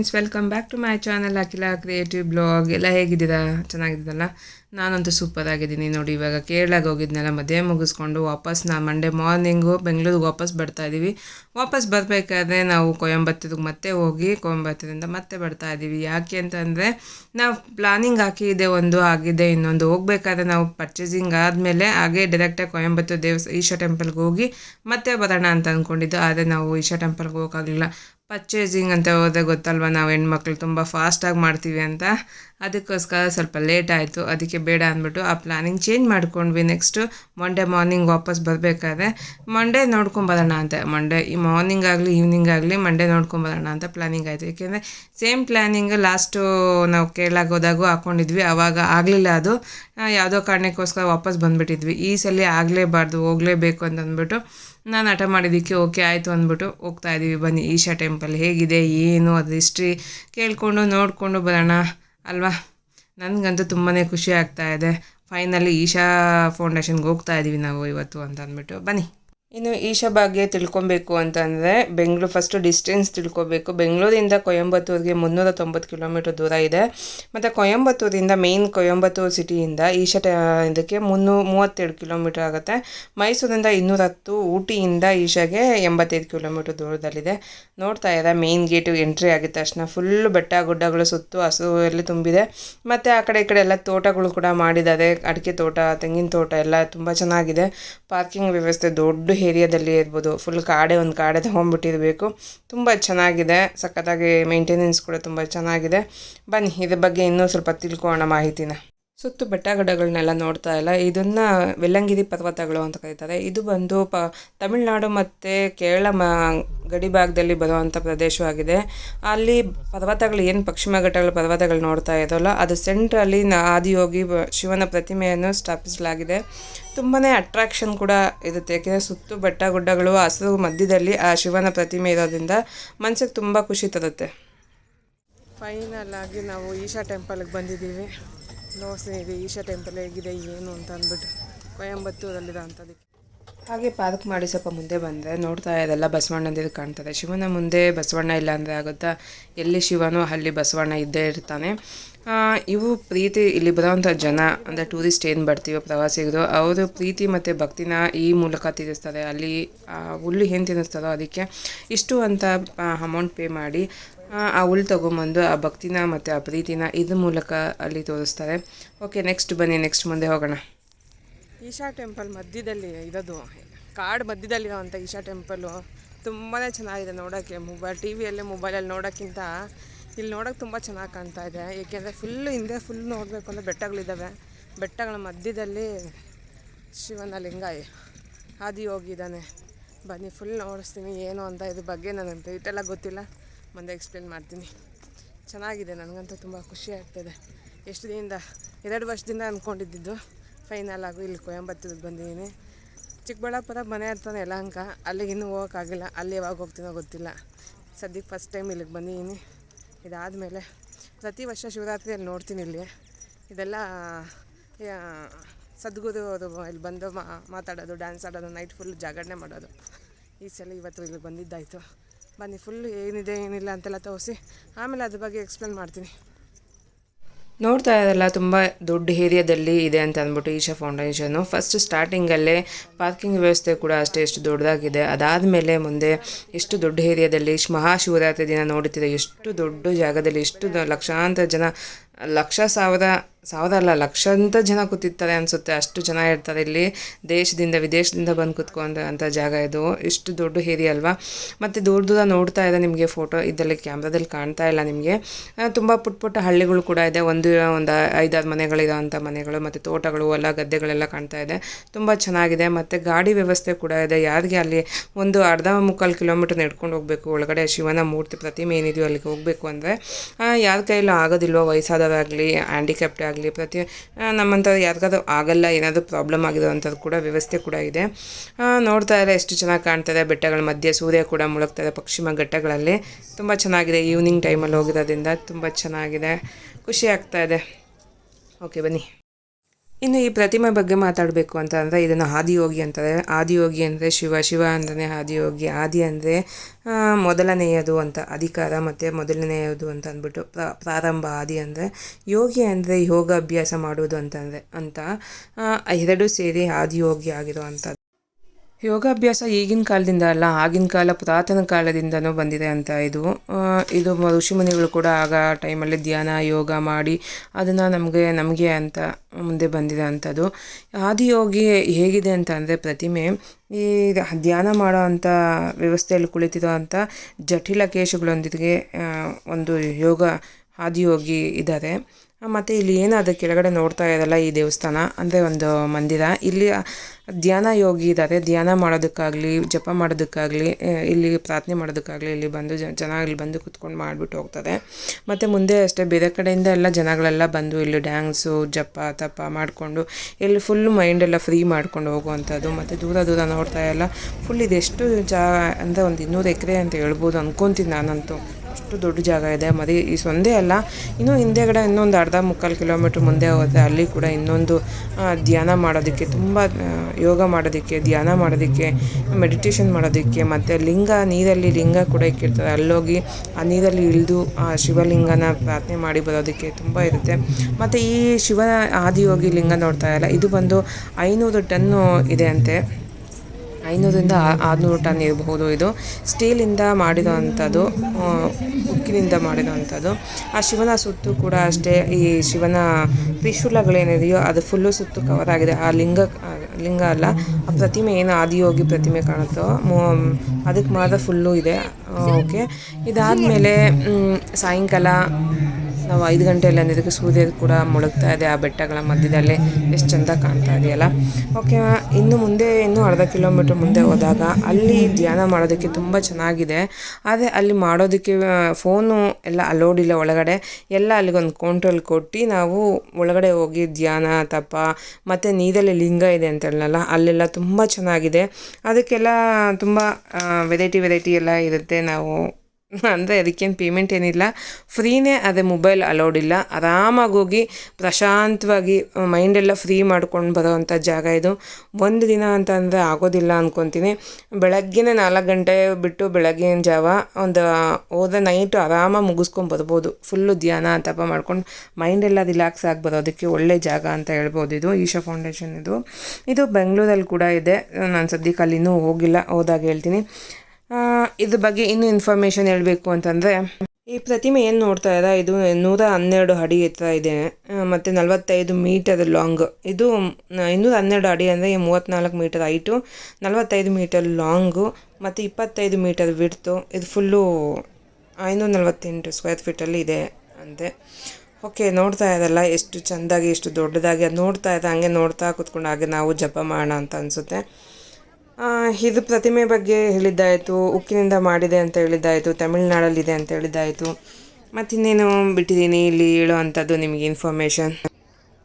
Friends welcome back to my channel Akhila creative blog ಎಲ್ಲ ಹೇಗಿದ್ದೀರಾ? ಚೆನ್ನಾಗಿದ್ದಲ್ಲ ನಾನಂತೂ ಸೂಪರ್ ಆಗಿದ್ದೀನಿ. ನೋಡಿ, ಇವಾಗ ಕೇರಳಗೆ ಹೋಗಿದ್ನಲ್ಲ, ಮದುವೆ ಮುಗಿಸ್ಕೊಂಡು ವಾಪಸ್ ನಾ ಮಂಡೇ ಮಾರ್ನಿಂಗು ಬೆಂಗಳೂರಿಗೆ ವಾಪಸ್ ಬರ್ತಾ ಇದ್ದೀವಿ ವಾಪಸ್ ಬರಬೇಕಾದ್ರೆ ನಾವು ಕೊಯಂಬತ್ತೂರಿಗೆ ಮತ್ತೆ ಹೋಗಿ ಕೊಯಂಬತ್ತೂರಿಂದ ಮತ್ತೆ ಬರ್ತಾ ಇದ್ದೀವಿ ಯಾಕೆ ಅಂತಂದರೆ ನಾವು ಪ್ಲಾನಿಂಗ್ ಹಾಕಿದೆ ಒಂದು ಆಗಿದೆ ಇನ್ನೊಂದು. ಹೋಗಬೇಕಾದ್ರೆ ನಾವು ಪರ್ಚೇಸಿಂಗ್ ಆದಮೇಲೆ ಹಾಗೆ ಡೈರೆಕ್ಟಾಗಿ ಕೊಯಂಬತ್ತೂರು ದೇವಸ್, ಈಶಾ ಟೆಂಪಲ್ಗೆ ಹೋಗಿ ಮತ್ತೆ ಬರೋಣ ಅಂತ ಅಂದ್ಕೊಂಡಿದ್ದು ಆದರೆ ನಾವು ಈಶಾ ಟೆಂಪಲ್ಗೆ ಹೋಗೋಕ್ಕಾಗಲಿಲ್ಲ. ಪರ್ಚೇಸಿಂಗ್ ಅಂತ ಹೋದಾಗ ಗೊತ್ತಲ್ವ, ನಾವು ಹೆಣ್ಮಕ್ಳು ತುಂಬ ಫಾಸ್ಟಾಗಿ ಮಾಡ್ತೀವಿ ಅಂತ. ಅದಕ್ಕೋಸ್ಕರ ಸ್ವಲ್ಪ ಲೇಟ್ ಆಯಿತು, ಅದಕ್ಕೆ ಬೇಡ ಅಂದ್ಬಿಟ್ಟು ಆ ಪ್ಲಾನಿಂಗ್ ಚೇಂಜ್ ಮಾಡ್ಕೊಂಡ್ವಿ ನೆಕ್ಸ್ಟು ಮಂಡೇ ಮಾರ್ನಿಂಗ್ ವಾಪಸ್ ಬರಬೇಕಾದ್ರೆ ಮಂಡೇ ನೋಡ್ಕೊಂಬರೋಣ ಅಂತ. ಮಂಡೇ ಈ ಮಾರ್ನಿಂಗ್ ಆಗಲಿ ಈವ್ನಿಂಗ್ ಆಗಲಿ ಮಂಡೇ ನೋಡ್ಕೊಂಬರೋಣ ಅಂತ ಪ್ಲಾನಿಂಗ್ ಆಯಿತು. ಏಕೆಂದರೆ ಸೇಮ್ ಪ್ಲ್ಯಾನಿಂಗ್ ಲಾಸ್ಟು ನಾವು ಕೇರಳಕ್ಕೆ ಹೋದಾಗೂ ಹಾಕ್ಕೊಂಡಿದ್ವಿ ಆವಾಗ ಆಗಲಿಲ್ಲ ಅದು. ಯಾವುದೋ ಕಾರಣಕ್ಕೋಸ್ಕರ ವಾಪಸ್ ಬಂದುಬಿಟ್ಟಿದ್ವಿ. ಈ ಸಲ ಆಗಲೇಬಾರ್ದು, ಹೋಗಲೇಬೇಕು ಅಂತ ಅಂದ್ಬಿಟ್ಟು ನಾನು ಹಠ ಮಾಡಿದ್ದಕ್ಕೆ ಓಕೆ ಆಯಿತು ಅಂದ್ಬಿಟ್ಟು ಹೋಗ್ತಾ ಇದ್ದೀವಿ ಬನ್ನಿ, ಈಶಾ ಟೆಂಪಲ್ ಹೇಗಿದೆ, ಏನು ಅದು ಹಿಸ್ಟ್ರಿ ಕೇಳಿಕೊಂಡು ನೋಡಿಕೊಂಡು ಬರೋಣ ಅಲ್ವಾ? ನನಗಂತೂ ತುಂಬಾ ಖುಷಿ ಆಗ್ತಾ ಇದೆ. ಫೈನಲಿ ಈಶಾ ಫೌಂಡೇಶನ್ಗೆ ಹೋಗ್ತಾ ಇದ್ದೀವಿ ನಾವು ಇವತ್ತು ಅಂತ ಅಂದ್ಬಿಟ್ಟು. ಬನ್ನಿ. ಇನ್ನು ಈಶಾ ಭಾಗ್ಯ ತಿಳ್ಕೊಬೇಕು ಅಂತಂದರೆ ಬೆಂಗಳೂರು ಫಸ್ಟು ಡಿಸ್ಟೆನ್ಸ್ ತಿಳ್ಕೊಬೇಕು. ಬೆಂಗಳೂರಿಂದ ಕೊಯಂಬತ್ತೂರಿಗೆ ಮುನ್ನೂರ ತೊಂಬತ್ತು ಕಿಲೋಮೀಟರ್ ದೂರ ಇದೆ. ಮತ್ತು ಕೊಯಂಬತ್ತೂರಿಂದ ಮೇಯ್ನ್ ಕೊಯಂಬತ್ತೂರು ಸಿಟಿಯಿಂದ ಈಶಾ ಇದಕ್ಕೆ ಮುನ್ನೂ, ಮೂವತ್ತೆರಡು ಕಿಲೋಮೀಟರ್ ಆಗುತ್ತೆ. ಮೈಸೂರಿಂದ ಇನ್ನೂರ ಹತ್ತು ಊಟಿಯಿಂದ ಈಶಾಗೆ ಎಂಬತ್ತೈದು ಕಿಲೋಮೀಟರ್ ದೂರದಲ್ಲಿದೆ. ನೋಡ್ತಾ ಇದ್ದಾರೆ ಮೇಯ್ನ್ ಗೇಟು ಎಂಟ್ರಿ ಆಗಿದ ತಕ್ಷಣ ಫುಲ್ಲು ಬೆಟ್ಟ ಗುಡ್ಡಗಳು ಸುತ್ತು ಹಸು ಎಲ್ಲ ತುಂಬಿದೆ. ಮತ್ತು ಆ ಕಡೆ ಈ ಕಡೆ ಎಲ್ಲ ತೋಟಗಳು ಕೂಡ ಮಾಡಿದ್ದಾರೆ. ಅಡಿಕೆ ತೋಟ, ತೆಂಗಿನ ತೋಟ ಎಲ್ಲ ತುಂಬ ಚೆನ್ನಾಗಿದೆ. ಪಾರ್ಕಿಂಗ್ ವ್ಯವಸ್ಥೆ ದೊಡ್ಡ ಏರಿಯಾದಲ್ಲಿ ಇರ್ಬೋದು ಫುಲ್ ಕಾಡೆ ಒಂದು ಕಾಡೆ ತೊಗೊಂಡ್ಬಿಟ್ಟಿರಬೇಕು ತುಂಬ ಚೆನ್ನಾಗಿದೆ, ಸಖತ್ತಾಗಿ ಮೇಂಟೆನೆನ್ಸ್ ಕೂಡ ತುಂಬ ಚೆನ್ನಾಗಿದೆ. ಬನ್ನಿ, ಇದ್ರ ಬಗ್ಗೆ ಇನ್ನೂ ಸ್ವಲ್ಪ ತಿಳ್ಕೊಳ್ಳೋಣ ಮಾಹಿತಿನ. ಸುತ್ತು ಬೆಟ್ಟಗುಡ್ಡಗಳನ್ನೆಲ್ಲ ನೋಡ್ತಾ ಇಲ್ಲ. ಇದನ್ನು ವೆಲ್ಲಂಗಿರಿ ಪರ್ವತಗಳು ಅಂತ ಕರೀತಾರೆ. ಇದು ಬಂದು ಪ, ತಮಿಳುನಾಡು ಮತ್ತು ಕೇರಳ ಮ ಗಡಿ ಭಾಗದಲ್ಲಿ ಬರುವಂಥ ಪ್ರದೇಶವಾಗಿದೆ. ಅಲ್ಲಿ ಪರ್ವತಗಳು ಏನು ಪಶ್ಚಿಮ ಘಟ್ಟಗಳ ಪರ್ವತಗಳು ನೋಡ್ತಾ ಇರೋಲ್ಲ, ಅದು ಸೆಂಟ್ರಲ್ಲಿ ಆದಿಯೋಗಿ ಶಿವನ ಪ್ರತಿಮೆಯನ್ನು ಸ್ಥಾಪಿಸಲಾಗಿದೆ. ತುಂಬಾ ಅಟ್ರಾಕ್ಷನ್ ಕೂಡ ಇರುತ್ತೆ. ಯಾಕೆಂದರೆ ಸುತ್ತು ಬೆಟ್ಟ ಗುಡ್ಡಗಳು ಹಸಿರು ಮಧ್ಯದಲ್ಲಿ ಆ ಶಿವನ ಪ್ರತಿಮೆ ಇರೋದ್ರಿಂದ ಮನಸ್ಸಿಗೆ ತುಂಬ ಖುಷಿ ತರುತ್ತೆ. ಫೈನಲ್ ಆಗಿ ನಾವು ಈಶಾ ಟೆಂಪಲ್ಗೆ ಬಂದಿದ್ದೀವಿ. ನೋಡ್ತೀನಿ ಇದು ಈಶಾ ಟೆಂಪಲ್ ಹೇಗಿದೆ, ಏನು ಅಂತ ಅಂದ್ಬಿಟ್ಟು ಕೊಯಂಬತ್ತೂರಲ್ಲಿರೋ ಅಂಥದ್ದಕ್ಕೆ ಹಾಗೆ ಪಾರ್ಕ್ ಮಾಡಿ ಸ್ವಲ್ಪ ಮುಂದೆ ಬಂದರೆ ನೋಡ್ತಾ ಇರೋದೆಲ್ಲ ಬಸವಣ್ಣಂದಿದ್ದು ಕಾಣ್ತದೆ. ಶಿವನ ಮುಂದೆ ಬಸವಣ್ಣ ಇಲ್ಲ ಅಂದರೆ ಆಗುತ್ತಾ? ಎಲ್ಲಿ ಶಿವನೋ ಅಲ್ಲಿ ಬಸವಣ್ಣ ಇದ್ದೇ ಇರ್ತಾನೆ. ಇವು ಪ್ರೀತಿ, ಇಲ್ಲಿ ಬರೋವಂಥ ಜನ, ಅಂದರೆ ಟೂರಿಸ್ಟ್ ಏನು ಬರ್ತೀವೋ ಪ್ರವಾಸಿಗರು, ಅವರು ಪ್ರೀತಿ ಮತ್ತು ಭಕ್ತಿನ ಈ ಮೂಲಕ ತೀರಿಸ್ತಾರೆ. ಅಲ್ಲಿ ಹುಲ್ಲು ಏನು ತಿನ್ನಿಸ್ತಾರೋ ಅದಕ್ಕೆ ಇಷ್ಟು ಅಂತ ಅಮೌಂಟ್ ಪೇ ಮಾಡಿ. ಆ, ಹುಲ್ಲು ತೊಗೊಂಬಂದು ಆ ಭಕ್ತಿನ ಮತ್ತು ಆ ಪ್ರೀತಿನ ಇದ್ರ ಮೂಲಕ ಅಲ್ಲಿ ತೋರಿಸ್ತಾರೆ. ಓಕೆ ನೆಕ್ಸ್ಟ್ ಬನ್ನಿ ನೆಕ್ಸ್ಟ್ ಮುಂದೆ ಹೋಗೋಣ. ಈಶಾ ಟೆಂಪಲ್ ಮಧ್ಯದಲ್ಲಿ ಇರೋದು. ಕಾಡು ಮಧ್ಯದಲ್ಲಿರೋವಂಥ ಈಶಾ ಟೆಂಪಲ್ಲು ತುಂಬಾ ಚೆನ್ನಾಗಿದೆ ನೋಡೋಕ್ಕೆ ಮೊಬೈಲ್ ಟಿ ವಿಯಲ್ಲೇ ಮೊಬೈಲಲ್ಲಿ ನೋಡೋಕ್ಕಿಂತ ಇಲ್ಲಿ ನೋಡೋಕೆ ತುಂಬ ಚೆನ್ನಾಗಿ ಕಾಣ್ತಾ ಇದೆ. ಏಕೆಂದರೆ ಫುಲ್ಲು ಹಿಂದೆ ಫುಲ್ ನೋಡಬೇಕು ಅಂದರೆ ಬೆಟ್ಟಗಳಿದ್ದಾವೆ ಬೆಟ್ಟಗಳ ಮಧ್ಯದಲ್ಲಿ ಶಿವನ ಲಿಂಗ ಹೋಗಿದ್ದಾನೆ ಬನ್ನಿ ಫುಲ್ ನೋಡಿಸ್ತೀನಿ ಏನು ಅಂತ ಇದ್ರ ಬಗ್ಗೆ ನನಗೆ ಡೀಟೇಲಾಗಿ ಗೊತ್ತಿಲ್ಲ. ಮುಂದೆ ಎಕ್ಸ್ಪ್ಲೇನ್ ಮಾಡ್ತೀನಿ. ಚೆನ್ನಾಗಿದೆ, ನನಗಂತೂ ತುಂಬ ಖುಷಿ ಆಗ್ತದೆ. ಎಷ್ಟು ದಿನದಿಂದ, ಎರಡು ವರ್ಷದಿಂದ ಅಂದ್ಕೊಂಡಿದ್ದು ಫೈನಲ್ ಆಗು ಇಲ್ಲಿ ಕೊಯಂಬತ್ತೂರಿಗೆ ಬಂದಿದ್ದೀನಿ. ಚಿಕ್ಕಬಳ್ಳಾಪುರ ಮನೆ ಹತ್ರನೇ ಯಲಹಂಕ ಅಲ್ಲಿಗೆ ಇನ್ನೂ ಹೋಗೋಕ್ಕಾಗಿಲ್ಲ, ಅಲ್ಲಿ ಯಾವಾಗ ಹೋಗ್ತೀನೋ ಗೊತ್ತಿಲ್ಲ. ಸದ್ಯಕ್ಕೆ ಫಸ್ಟ್ ಟೈಮ್ ಇಲ್ಲಿಗೆ ಬಂದಿದ್ದೀನಿ. ಇದಾದಮೇಲೆ ಪ್ರತಿ ವರ್ಷ ಶಿವರಾತ್ರಿಯಲ್ಲಿ ನೋಡ್ತೀನಿ ಇಲ್ಲಿ. ಇದೆಲ್ಲ ಸದ್ಗುರು ಅವರು ಇಲ್ಲಿ ಬಂದು ಮಾತಾಡೋದು ಡ್ಯಾನ್ಸ್ ಆಡೋದು ನೈಟ್ ಫುಲ್ ಜಾಗರಣೆ ಮಾಡೋದು. ಈ ಸಲ ಇವತ್ತು ಇಲ್ಲಿ ಬಂದಿದ್ದಾಯಿತು. ಬನ್ನಿ ಫುಲ್ ಏನಿದೆ, ಏನಿಲ್ಲ ಅಂತೆಲ್ಲ ತೋರಿಸಿ. ಆಮೇಲೆ ಅದ್ರ ಬಗ್ಗೆ ಎಕ್ಸ್ಪ್ಲೇನ್ ಮಾಡ್ತೀನಿ. ನೋಡ್ತಾ ಇರೋಲ್ಲ ತುಂಬ ದೊಡ್ಡ ಏರಿಯಾದಲ್ಲಿ ಇದೆ ಅಂತ ಅಂದ್ಬಿಟ್ಟು ಈಶಾ ಫೌಂಡೇಶನ್ನು ಫಸ್ಟ್ ಸ್ಟಾರ್ಟಿಂಗಲ್ಲೇ ಪಾರ್ಕಿಂಗ್ ವ್ಯವಸ್ಥೆ ಕೂಡ ಅಷ್ಟೇ ಎಷ್ಟು ದೊಡ್ಡದಾಗಿದೆ. ಅದಾದಮೇಲೆ ಮುಂದೆ ಎಷ್ಟು ದೊಡ್ಡ ಏರಿಯಾದಲ್ಲಿ ಮಹಾಶಿವರಾತ್ರಿ ದಿನ ನೋಡುತ್ತಿದೆ. ಎಷ್ಟು ದೊಡ್ಡ ಜಾಗದಲ್ಲಿ ಎಷ್ಟು ಲಕ್ಷಾಂತರ ಜನ, ಲಕ್ಷ ಸಾವಿರ ಸಾವಿರ ಅಲ್ಲ ಲಕ್ಷಾಂತ ಜನ ಕೂತಿರ್ತಾರೆ ಅನಿಸುತ್ತೆ. ಅಷ್ಟು ಜನ ಇರ್ತಾರೆ ಇಲ್ಲಿ. ದೇಶದಿಂದ ವಿದೇಶದಿಂದ ಬಂದು ಕೂತ್ಕೊಂಡಂಥ ಜಾಗ ಇದು. ಇಷ್ಟು ದೊಡ್ಡ ಹೇರಿ ಅಲ್ವಾ? ಮತ್ತು ದೂರ ದೂರ ನೋಡ್ತಾ ಇದೆ ನಿಮಗೆ ಫೋಟೋ. ಇದರಲ್ಲಿ ಕ್ಯಾಮ್ರಾದಲ್ಲಿ ಕಾಣ್ತಾ ಇಲ್ಲ ನಿಮಗೆ. ತುಂಬ ಪುಟ್ಟ ಪುಟ್ಟ ಹಳ್ಳಿಗಳು ಕೂಡ ಇದೆ. ಒಂದು ಒಂದು ಐದಾರು ಮನೆಗಳಿರೋವಂಥ ಮನೆಗಳು, ಮತ್ತು ತೋಟಗಳು ಎಲ್ಲ ಗದ್ದೆಗಳೆಲ್ಲ ಕಾಣ್ತಾ ಇದೆ. ತುಂಬ ಚೆನ್ನಾಗಿದೆ. ಮತ್ತು ಗಾಡಿ ವ್ಯವಸ್ಥೆ ಕೂಡ ಇದೆ. ಯಾರಿಗೆ ಅಲ್ಲಿ ಒಂದು ಅರ್ಧ ಮುಕ್ಕಾಲು ಕಿಲೋಮೀಟರ್ ನಡ್ಕೊಂಡು ಹೋಗಬೇಕು. ಒಳಗಡೆ ಶಿವನ ಮೂರ್ತಿ ಪ್ರತಿಮೆ ಏನಿದೆಯೋ ಅಲ್ಲಿಗೆ ಹೋಗಬೇಕು ಅಂದರೆ. ಯಾರ ಕೈಲೂ ಆಗೋದಿಲ್ವೋ? ವಯಸ್ಸಾದವರಾಗಲಿ ಹ್ಯಾಂಡಿಕ್ಯಾಪ್ಟೇ ಆಗಲಿ, ಪ್ರತಿ ನಮ್ಮಂಥವ್ರು ಯಾರಿಗಾದ್ರೂ ಆಗಲ್ಲ, ಏನಾದರೂ ಪ್ರಾಬ್ಲಮ್ ಆಗಿರೋವಂಥದ್ದು ಕೂಡ ವ್ಯವಸ್ಥೆ ಕೂಡ ಇದೆ. ನೋಡ್ತಾ ಇದ್ದಾರೆ ಎಷ್ಟು ಚೆನ್ನಾಗಿ ಕಾಣ್ತಾರೆ ಬೆಟ್ಟಗಳ ಮಧ್ಯೆ ಸೂರ್ಯ ಕೂಡ ಮುಳುಗ್ತಾರೆ ಪಶ್ಚಿಮ ಘಟ್ಟಗಳಲ್ಲಿ. ತುಂಬ ಚೆನ್ನಾಗಿದೆ ಈವ್ನಿಂಗ್ ಟೈಮಲ್ಲಿ ಹೋಗಿರೋದ್ರಿಂದ ತುಂಬ ಚೆನ್ನಾಗಿದೆ. ಖುಷಿ ಆಗ್ತಾ ಇದೆ. ಓಕೆ ಬನ್ನಿ. ಇನ್ನು ಈ ಪ್ರತಿಮೆ ಬಗ್ಗೆ ಮಾತಾಡಬೇಕು ಅಂತ ಅಂದರೆ ಇದನ್ನು ಆದಿಯೋಗಿ ಅಂತಾರೆ. ಆದಿಯೋಗಿ ಅಂದರೆ ಶಿವ ಶಿವ ಅಂದರೆ ಆದಿಯೋಗಿ, ಆದಿ ಅಂದರೆ ಮೊದಲನೆಯದು ಅಂತ ಅಧಿಕಾರ ಮತ್ತು ಮೊದಲನೆಯದು ಅಂತ ಅಂದ್ಬಿಟ್ಟು ಪ್ರ, ಪ್ರಾರಂಭ ಆದಿ ಅಂದರೆ ಯೋಗಿ ಅಂದರೆ ಯೋಗ ಅಭ್ಯಾಸ ಮಾಡುವುದು ಅಂತಂದರೆ ಅಂತ ಎರಡು ಸೇರಿ ಆದಿಯೋಗಿ ಆಗಿರುವಂಥದ್ದು. ಯೋಗಾಭ್ಯಾಸ ಈಗಿನ ಕಾಲದಿಂದ ಅಲ್ಲ, ಆಗಿನ ಕಾಲ ಪುರಾತನ ಕಾಲದಿಂದನೂ ಬಂದಿದೆ ಅಂತ ಇದು. ಇದು ಋಷಿಮುನಿಗಳು ಕೂಡ ಆಗ ಟೈಮಲ್ಲಿ ಧ್ಯಾನ, ಯೋಗ ಮಾಡಿ ಅದನ್ನು ನಮಗೆ ನಮಗೆ ಅಂತ ಮುಂದೆ ಬಂದಿದೆ ಅಂಥದ್ದು ಆದಿಯೋಗಿ ಹೇಗಿದೆ ಅಂತ ಅಂದರೆ ಪ್ರತಿಮೆ ಈ ಧ್ಯಾನ ಮಾಡೋ ಅಂಥ ವ್ಯವಸ್ಥೆಯಲ್ಲಿ ಕುಳಿತಿರೋ ಅಂಥ ಜಟಿಲ ಕೇಶಗಳೊಂದಿಗೆ ಒಂದು ಯೋಗ ಆದಿಯೋಗಿ ಇದ್ದಾರೆ. ಮತ್ತು ಇಲ್ಲಿ ಏನು ಅದು ಕೆಳಗಡೆ ನೋಡ್ತಾ ಇರಲ್ಲ ಈ ದೇವಸ್ಥಾನ? ಅಂದರೆ ಒಂದು ಮಂದಿರ. ಇಲ್ಲಿ ಧ್ಯಾನ ಯೋಗಿ ಇದ್ದಾರೆ. ಧ್ಯಾನ ಮಾಡೋದಕ್ಕಾಗಲಿ, ಜಪ ಮಾಡೋದಕ್ಕಾಗಲಿ ಇಲ್ಲಿ ಪ್ರಾರ್ಥನೆ ಮಾಡೋದಕ್ಕಾಗಲಿ ಇಲ್ಲಿ ಬಂದು ಜನ ಇಲ್ಲಿ ಬಂದು ಕುತ್ಕೊಂಡು ಮಾಡಿಬಿಟ್ಟು ಹೋಗ್ತಾರೆ. ಮತ್ತು ಮುಂದೆ ಅಷ್ಟೇ ಬೇರೆ ಕಡೆಯಿಂದ ಎಲ್ಲ ಜನಗಳೆಲ್ಲ ಬಂದು ಇಲ್ಲಿ ಡ್ಯಾನ್ಸು, ಜಪ, ತಪ ಮಾಡಿಕೊಂಡು ಇಲ್ಲಿ ಫುಲ್ ಮೈಂಡೆಲ್ಲ ಫ್ರೀ ಮಾಡ್ಕೊಂಡು ಹೋಗುವಂಥದ್ದು. ಮತ್ತು ದೂರ ದೂರ ನೋಡ್ತಾ ಇಲ್ಲ ಫುಲ್ ಇದೆಷ್ಟು ಜಾ, ಅಂದರೆ ಒಂದು ಇನ್ನೂರು ಎಕರೆ ಅಂತ ಹೇಳ್ಬೋದು ಅಂದ್ಕೊತೀನಿ ನಾನಂತೂ. ಅಷ್ಟು ದೊಡ್ಡ ಜಾಗ ಇದೆ. ಮರಿ ಈ ಒಂದೇ ಅಲ್ಲ, ಇನ್ನೂ ಹಿಂದೆಗಡೆ ಇನ್ನೊಂದು ಅರ್ಧ ಮುಕ್ಕಾಲು ಕಿಲೋಮೀಟ್ರ್ ಮುಂದೆ ಹೋದರೆ ಅಲ್ಲಿ ಕೂಡ ಇನ್ನೊಂದು ಧ್ಯಾನ ಮಾಡೋದಕ್ಕೆ ತುಂಬ ಯೋಗ ಮಾಡೋದಕ್ಕೆ, ಧ್ಯಾನ ಮಾಡೋದಕ್ಕೆ ಮೆಡಿಟೇಷನ್ ಮಾಡೋದಕ್ಕೆ, ಮತ್ತು ಲಿಂಗ, ನೀರಲ್ಲಿ ಲಿಂಗ ಕೂಡ ಇಕ್ಕಿರ್ತಾರೆ ಅಲ್ಲೋಗಿ ಆ ನೀರಲ್ಲಿ ಇಳಿದು ಆ ಶಿವಲಿಂಗನ ಪ್ರಾರ್ಥನೆ ಮಾಡಿ ಬರೋದಕ್ಕೆ ತುಂಬ ಇರುತ್ತೆ. ಮತ್ತು ಈ ಶಿವ ಆದಿಯೋಗಿ ಲಿಂಗ ನೋಡ್ತಾ ಇಲ್ಲ. ಇದು ಬಂದು ಐನೂರು ಟನ್ನು ಇದೆ ಅಂತೆ. ಐನೂರಿಂದ ಆರುನೂರು ಟನ್ ಇರಬಹುದು ಇದು. ಸ್ಟೀಲಿಂದ ಮಾಡಿರೋವಂಥದ್ದು ಉಕ್ಕಿನಿಂದ ಮಾಡಿರೋವಂಥದ್ದು. ಆ ಶಿವನ ಸುತ್ತು ಕೂಡ ಅಷ್ಟೇ, ಈ ಶಿವನ ತ್ರಿಶೂಲಗಳೇನಿದೆಯೋ ಅದು ಫುಲ್ಲು ಸುತ್ತು ಕವರ್ ಆಗಿದೆ. ಆ ಲಿಂಗ ಲಿಂಗ ಅಲ್ಲ, ಆ ಪ್ರತಿಮೆ ಏನು ಆದಿಯೋಗಿ ಪ್ರತಿಮೆ ಕಾಣುತ್ತೋ ಅದಕ್ಕೆ ಮಾತ್ರ ಫುಲ್ಲು ಇದೆ. ಓಕೆ ಇದಾದಮೇಲೆ ಸಾಯಂಕಾಲ ನಾವು ಐದು ಗಂಟೆಯಲ್ಲಿ ಅಂದಿದ್ದಕ್ಕೆ ಸೂರ್ಯ ಕೂಡ ಮುಳುಗ್ತಾ ಇದೆ. ಆ ಬೆಟ್ಟಗಳ ಮಧ್ಯದಲ್ಲಿ ಎಷ್ಟು ಚಂದ ಕಾಣ್ತಾ ಇದೆಯಲ್ಲ? ಓಕೆ ಇನ್ನು ಮುಂದೆ, ಇನ್ನೂ ಅರ್ಧ ಕಿಲೋಮೀಟ್ರ್ ಮುಂದೆ ಹೋದಾಗ ಅಲ್ಲಿ ಧ್ಯಾನ ಮಾಡೋದಕ್ಕೆ ತುಂಬ ಚೆನ್ನಾಗಿದೆ. ಆದರೆ ಅಲ್ಲಿ ಮಾಡೋದಕ್ಕೆ ಫೋನು ಎಲ್ಲ ಅಲೋಡ್ ಇಲ್ಲ ಒಳಗಡೆ. ಎಲ್ಲ ಅಲ್ಲಿಗೊಂದು ಕೌಂಟ್ರಲ್ಲಿ ಕೊಟ್ಟು ನಾವು ಒಳಗಡೆ ಹೋಗಿ ಧ್ಯಾನ, ತಪ, ಮತ್ತು ನೀರಲ್ಲಿ ಲಿಂಗ ಇದೆ ಅಂತ ಹೇಳಲ್ಲ, ಅಲ್ಲೆಲ್ಲ ತುಂಬ ಚೆನ್ನಾಗಿದೆ. ಅದಕ್ಕೆಲ್ಲ ತುಂಬ ವೆರೈಟಿ ವೆರೈಟಿ ಎಲ್ಲ ಇರುತ್ತೆ. ನಾವು ಅಂದರೆ ಅದಕ್ಕೇನು ಪೇಮೆಂಟ್ ಏನಿಲ್ಲ. ಫ್ರೀನೇ ಅದೇ ಮೊಬೈಲ್ ಅಲೌಡ್ ಇಲ್ಲ. ಆರಾಮಾಗಿ ಹೋಗಿ ಪ್ರಶಾಂತವಾಗಿ ಮೈಂಡೆಲ್ಲ ಫ್ರೀ ಮಾಡ್ಕೊಂಡು ಬರೋವಂಥ ಜಾಗ ಇದು. ಒಂದು ದಿನ ಅಂತ ಅಂದರೆ ಆಗೋದಿಲ್ಲ ಅಂದ್ಕೊತೀನಿ ಬೆಳಗ್ಗೆನೇ ನಾಲ್ಕು ಗಂಟೆ ಬಿಟ್ಟು ಬೆಳಗ್ಗಿನ ಜಾವ ಒಂದು ಹೋದ ನೈಟು ಆರಾಮಾಗಿ ಮುಗಿಸ್ಕೊಂಡು ಬರ್ಬೋದು. ಫುಲ್ಲು ಧ್ಯಾನ ತಪ ಮಾಡ್ಕೊಂಡು ಮೈಂಡೆಲ್ಲ ರಿಲ್ಯಾಕ್ಸ್ ಆಗಿ ಬರೋದಕ್ಕೆ ಒಳ್ಳೆ ಜಾಗ ಅಂತ ಹೇಳ್ಬೋದು ಇದು. ಈಶಾ ಫೌಂಡೇಶನ್ ಇದು. ಇದು ಬೆಂಗಳೂರಲ್ಲಿ ಕೂಡ ಇದೆ. ನಾನು ಸದ್ಯಕ್ಕೆ ಅಲ್ಲಿನೂ ಹೋಗಿಲ್ಲ. ಹೋದಾಗ ಹೇಳ್ತೀನಿ. ಇದ್ರ ಬಗ್ಗೆ ಇನ್ನೂ ಇನ್ಫಾರ್ಮೇಷನ್ ಹೇಳಬೇಕು ಅಂತಂದರೆ, ಈ ಪ್ರತಿಮೆ ಏನು ನೋಡ್ತಾ ಇದ್ದ ಇದು ನೂರ ಹನ್ನೆರಡು ಅಡಿ ಎತ್ತರ ಇದೆ. ಮತ್ತು ನಲವತ್ತೈದು ಮೀಟರ್ ಲಾಂಗ್. ಇದು ಇನ್ನೂರ ಹನ್ನೆರಡು ಅಡಿ ಅಂದರೆ ಮೂವತ್ತ್ನಾಲ್ಕು ಮೀಟರ್ ಹೈಟು, ನಲವತ್ತೈದು ಮೀಟರ್ ಲಾಂಗು, ಮತ್ತು ಇಪ್ಪತ್ತೈದು ಮೀಟರ್ ವಿಡ್ತು. ಇದು ಫುಲ್ಲು ಐನೂರ ನಲವತ್ತೆಂಟು ಸ್ಕ್ವೇರ್ ಫೀಟಲ್ಲಿ ಇದೆ ಅಂತೆ. ಓಕೆ ನೋಡ್ತಾ ಇರಲ್ಲ, ಎಷ್ಟು ಚೆಂದಾಗಿ, ಎಷ್ಟು ದೊಡ್ಡದಾಗಿ, ಅದು ನೋಡ್ತಾ ಇದ್ದ ಹಂಗೆ ನೋಡ್ತಾ ಕೂತ್ಕೊಂಡು ಹಾಗೆ ನಾವು ಜಪ ಮಾಡೋಣ ಅಂತ ಅನಿಸುತ್ತೆ. ಇದು ಪ್ರತಿಮೆ ಬಗ್ಗೆ ಹೇಳಿದ್ದಾಯಿತು ಉಕ್ಕಿನಿಂದ ಮಾಡಿದೆ ಅಂತ ಹೇಳಿದ್ದಾಯಿತು ತಮಿಳ್ನಾಡಲ್ಲಿದೆ ಅಂತ ಹೇಳಿದ್ದಾಯಿತು. ಮತ್ತಿನ್ನೇನು ಬಿಟ್ಟಿದ್ದೀನಿ ಇಲ್ಲಿ ಹೇಳೋ ಅಂಥದ್ದು ನಿಮಗೆ ಇನ್ಫಾರ್ಮೇಷನ್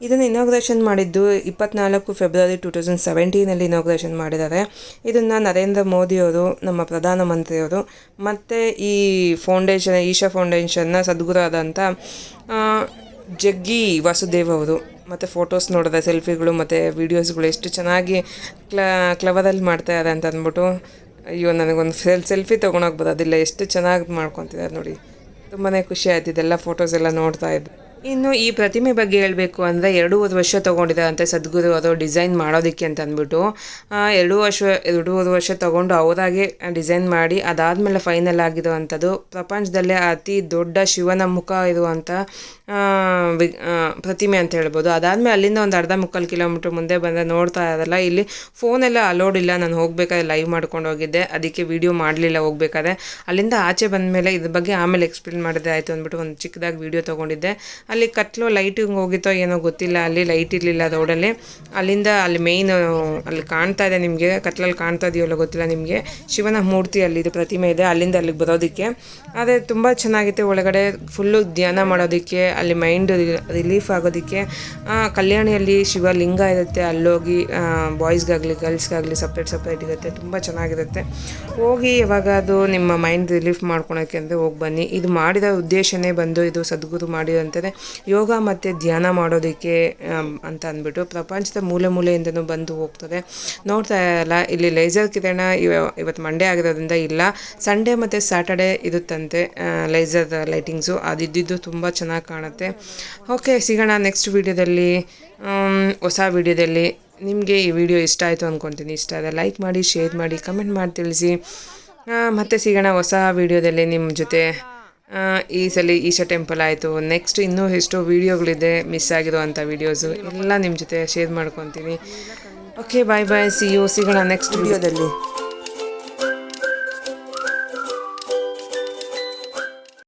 ಇದನ್ನು ಇನಾಗ್ರೇಷನ್ ಮಾಡಿದ್ದು ಇಪ್ಪತ್ನಾಲ್ಕು ಫೆಬ್ರವರಿ ಟು ತೌಸಂಡ್ ಸೆವೆಂಟೀನಲ್ಲಿ ಇನಾಗ್ರೇಷನ್ ಮಾಡಿದ್ದಾರೆ. ಇದನ್ನು ನರೇಂದ್ರ ಮೋದಿಯವರು ನಮ್ಮ ಪ್ರಧಾನಮಂತ್ರಿಯವರು ಮತ್ತು ಈ ಫೌಂಡೇಶನ್ ಈಶಾ ಫೌಂಡೇಶನ್ನ ಸದ್ಗುರು ಆದಂಥ ಆ, ಜಗ್ಗಿ ವಾಸುದೇವ್ ಅವರು ಮತ್ತು ಫೋಟೋಸ್ ನೋಡಿದೆ, ಸೆಲ್ಫಿಗಳು ಮತ್ತು ವೀಡಿಯೋಸ್ಗಳು ಎಷ್ಟು ಚೆನ್ನಾಗಿ ಕ್ಲ, ಕ್ಲವರಲ್ಲಿ ಮಾಡ್ತಾ ಇದೆ ಅಂತ ಅಂದ್ಬಿಟ್ಟು, ಅಯ್ಯೋ, ನನಗೊಂದು ಸೆಲ್, ಸೆಲ್ಫಿ ತೊಗೊಂಡೋಗ್ಬೋದು, ಅದಿಲ್ಲ, ಎಷ್ಟು ಚೆನ್ನಾಗಿ ಮಾಡ್ಕೊತಿದ್ದಾರೆ ನೋಡಿ. ತುಂಬಾ ಖುಷಿ ಆಯ್ತು, ಇದೆಲ್ಲ ಫೋಟೋಸ್ ಎಲ್ಲ ನೋಡ್ತಾ ಇದ್ದು. ಇನ್ನು ಈ ಪ್ರತಿಮೆ ಬಗ್ಗೆ ಹೇಳಬೇಕು ಅಂದರೆ ಎರಡೂವರೆ ವರ್ಷ ತೊಗೊಂಡಿದ್ದಾರಂತೆ ಸದ್ಗುರು ಅವರು ಡಿಸೈನ್ ಮಾಡೋದಕ್ಕೆ ಅಂತ ಅಂದ್ಬಿಟ್ಟು ಎರಡು ವರ್ಷ, ಎರಡೂವರೆ ವರ್ಷ ತೊಗೊಂಡು ಅವರಾಗೆ ಡಿಸೈನ್ ಮಾಡಿ ಅದಾದಮೇಲೆ ಫೈನಲ್ ಆಗಿರುವಂಥದ್ದು. ಪ್ರಪಂಚದಲ್ಲೇ ಅತಿ ದೊಡ್ಡ ಶಿವನ ಮುಖ ಇರುವಂಥ ಪ್ರತಿಮೆ ಅಂತ ಹೇಳ್ಬೋದು. ಅದಾದಮೇಲೆ ಅಲ್ಲಿಂದ ಒಂದು ಅರ್ಧ ಮುಕ್ಕಾಲು ಕಿಲೋಮೀಟ್ರ್ ಮುಂದೆ ಬಂದರೆ ನೋಡ್ತಾ ಇರಲ್ಲ. ಇಲ್ಲಿ ಫೋನೆಲ್ಲ ಅಲೋಡ್ ಇಲ್ಲ. ನಾನು ಹೋಗ್ಬೇಕಾದ್ರೆ ಲೈವ್ ಮಾಡ್ಕೊಂಡು ಹೋಗಿದ್ದೆ. ಅದಕ್ಕೆ ವಿಡಿಯೋ ಮಾಡಲಿಲ್ಲ ಹೋಗ್ಬೇಕಾದ್ರೆ. ಅಲ್ಲಿಂದ ಆಚೆ ಬಂದ ಮೇಲೆ ಇದ್ರ ಬಗ್ಗೆ ಆಮೇಲೆ ಎಕ್ಸ್ಪ್ಲೇನ್ ಮಾಡಿದ್ರೆ ಆಯಿತು ಅಂದ್ಬಿಟ್ಟು ಒಂದು ಚಿಕ್ಕದಾಗಿ ವಿಡಿಯೋ ತೊಗೊಂಡಿದ್ದೆ. ಅಲ್ಲಿ ಕತ್ಲು ಲೈಟಿಂಗ್ ಹೋಗಿತ್ತೋ ಏನೋ ಗೊತ್ತಿಲ್ಲ. ಅಲ್ಲಿ ಲೈಟ್ ಇರಲಿಲ್ಲ ರೋಡಲ್ಲಿ ಅಲ್ಲಿಂದ ಅಲ್ಲಿ ಮೇಯ್ನ್ ಅಲ್ಲಿ ಕಾಣ್ತಾ ಇದೆ ನಿಮಗೆ. ಕತ್ಲಲ್ಲಿ ಕಾಣ್ತಾ ಇದೆಯಲ್ಲ ಗೊತ್ತಿಲ್ಲ ನಿಮಗೆ. ಶಿವನ ಮೂರ್ತಿ ಅಲ್ಲಿ ಇದು ಪ್ರತಿಮೆ ಇದೆ. ಅಲ್ಲಿಂದ ಅಲ್ಲಿಗೆ ಬರೋದಕ್ಕೆ. ಆದರೆ ತುಂಬ ಚೆನ್ನಾಗಿತ್ತು. ಒಳಗಡೆ ಫುಲ್ಲು ಧ್ಯಾನ ಮಾಡೋದಕ್ಕೆ, ಅಲ್ಲಿ ಮೈಂಡ್ ರಿಲೀಫ್ ಆಗೋದಕ್ಕೆ. ಕಲ್ಯಾಣಿಯಲ್ಲಿ ಶಿವಲಿಂಗ ಇರುತ್ತೆ. ಅಲ್ಲೋಗಿ ಬಾಯ್ಸ್ಗಾಗಲಿ ಗರ್ಲ್ಸ್ಗಾಗಲಿ ಸಪ್ರೇಟ್ ಸಪ್ರೇಟ್ ಇರುತ್ತೆ. ತುಂಬ ಚೆನ್ನಾಗಿರುತ್ತೆ. ಹೋಗಿ ಯಾವಾಗ ಅದು ನಿಮ್ಮ ಮೈಂಡ್ ರಿಲೀಫ್ ಮಾಡ್ಕೊಳೋಕ್ಕೆ ಅಂದರೆ ಹೋಗಿ ಬನ್ನಿ. ಇದು ಮಾಡಿದ ಉದ್ದೇಶನೇ ಬಂದು ಇದು ಸದ್ಗುರು ಮಾಡಿದಂತೆ ಯೋಗ ಮತ್ತು ಧ್ಯಾನ ಮಾಡೋದಕ್ಕೆ ಅಂತ ಅಂದ್ಬಿಟ್ಟು ಪ್ರಪಂಚದ ಮೂಲೆ ಮೂಲೆಯಿಂದನೂ ಬಂದು ಹೋಗ್ತದೆ. ನೋಡ್ತಾ ಇಲ್ಲ, ಇಲ್ಲಿ ಲೇಸರ್ ಕಿರಣ ಇವ ಇವತ್ತು ಮಂಡೇ ಆಗಿರೋದ್ರಿಂದ ಇಲ್ಲ. ಸಂಡೇ ಮತ್ತು ಸ್ಯಾಟರ್ಡೆ ಇರುತ್ತಂತೆ ಲೇಸರ್ ಲೈಟಿಂಗ್ಸು ಅದಿದ್ದು ತುಂಬ ಚೆನ್ನಾಗಿ ಕಾಣುತ್ತೆ. ಓಕೆ ಸಿಗೋಣ ನೆಕ್ಸ್ಟ್ ವೀಡಿಯೋದಲ್ಲಿ. ಹೊಸ ವೀಡಿಯೋದಲ್ಲಿ. ನಿಮಗೆ ಈ ವಿಡಿಯೋ ಇಷ್ಟ ಆಯಿತು ಅಂದ್ಕೊತೀನಿ ಇಷ್ಟ ಆದರೆ ಲೈಕ್ ಮಾಡಿ ಶೇರ್ ಮಾಡಿ ಕಮೆಂಟ್ ಮಾಡಿ ತಿಳಿಸಿ. ಮತ್ತೆ ಸಿಗೋಣ ಹೊಸ ವೀಡಿಯೋದಲ್ಲಿ ನಿಮ್ಮ ಜೊತೆ. ಈ ಸಲ ಈಶಾ ಟೆಂಪಲ್ ಆಯಿತು. ನೆಕ್ಸ್ಟ್ ಇನ್ನೂ ಎಷ್ಟೋ ವೀಡಿಯೋಗಳಿದೆ ಮಿಸ್ ಆಗಿರುವಂಥ ವೀಡಿಯೋಸು ಎಲ್ಲ ನಿಮ್ಮ ಜೊತೆ ಶೇರ್ ಮಾಡ್ಕೊತೀನಿ. Okay bye bye see you ಸಿಗೋಣ ನೆಕ್ಸ್ಟ್ ವೀಡಿಯೋದಲ್ಲಿ